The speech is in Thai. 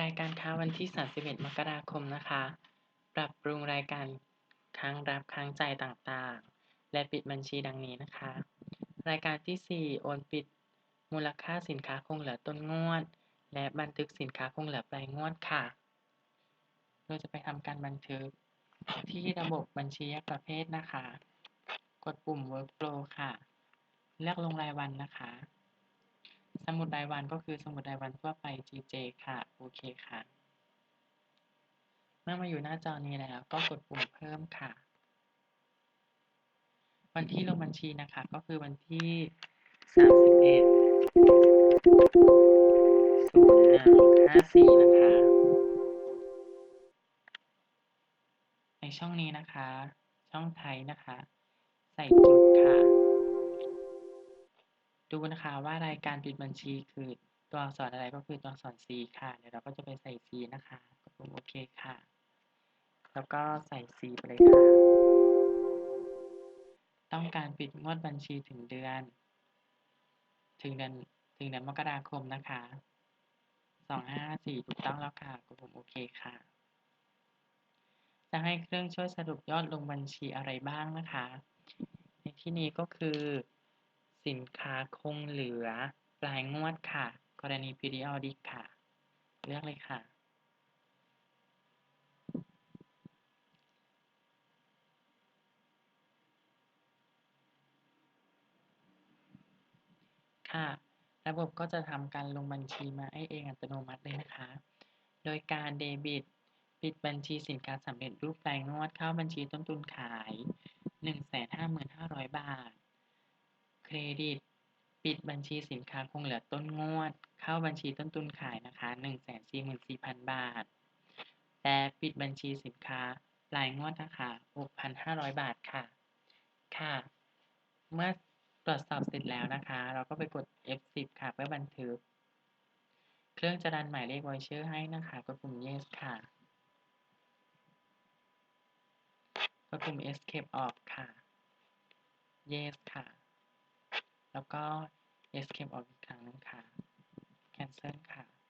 รายการค้าวันที่ 31 มกราคมนะคะ ปรับปรุงรายการค้างรับค้างจ่ายต่างๆ และปิดบัญชีดังนี้นะคะ รายการที่ 4 โอนปิดมูลค่าสินค้าคงเหลือต้นงวด และบันทึกสินค้าคงเหลือปลายงวดค่ะ เราจะไปทำการบันทึกที่ระบบบัญชีแยกประเภทนะคะ กดปุ่ม workflow ค่ะ เลือกลงรายวันนะคะ สมุดรายวันก็คือสมุดรายวันทั่วไป GJ ค่ะ โอเคค่ะ เมื่อมาอยู่หน้าจอนี้แล้ว ก็กดปุ่มเพิ่มค่ะ วันที่ลงบัญชีนะคะ ก็คือวันที่ 31 0154 นะคะ ในช่องนี้นะคะ ช่องไทยนะคะ ใส่จุดค่ะ ดูนะคะว่ารายการปิดบัญชีคือตัวอักษรอะไรก็คือตัวอักษร C ค่ะ เดี๋ยวเราก็จะไปใส่ C นะคะกดปุ่มโอเคค่ะ แล้วก็ใส่ C ไปเลยค่ะ ต้องการปิดงวดบัญชีถึงเดือน ถึงเดือนถึงเดือนมกราคมนะคะ2554ถูกต้องแล้วค่ะกดปุ่มโอเคค่ะ จะให้เครื่องช่วยสรุปยอดลงบัญชีอะไรบ้างนะคะ ในที่นี้ก็คือ สินค้าคงเหลือปลายงวดค่ะ กรณี periodic ค่ะ เลือกเลยค่ะ ค่ะ ระบบก็จะทำการลงบัญชีมาให้เองอัตโนมัติเลยนะคะ โดยการเดบิต ปิดบัญชีสินค้าสำเร็จรูปปลายงวดเข้าบัญชีต้นทุนขาย 155,500บาทเค รดิต ปิดบัญชีสินค้าคงเหลือต้นงวด เข้าบัญชีต้นทุนขายนะคะ144,000 บาท และปิดบัญชีสินค้าปลายงวดนะคะ6,500 บาทค่ะ ค่ะ เมื่อตรวจสอบเสร็จแล้วนะคะ เราก็ไปกด F10 ค่ะ เพื่อบันทึก เครื่องจะดันหมายเลข voucher ให้นะคะ กดปุ่ม yes ค่ะ กดปุ่ม escape ออกค่ะ yes ค่ะ แล้วก็ escape ออกอีกครั้งหนึงค่ะ cancel ค่ะ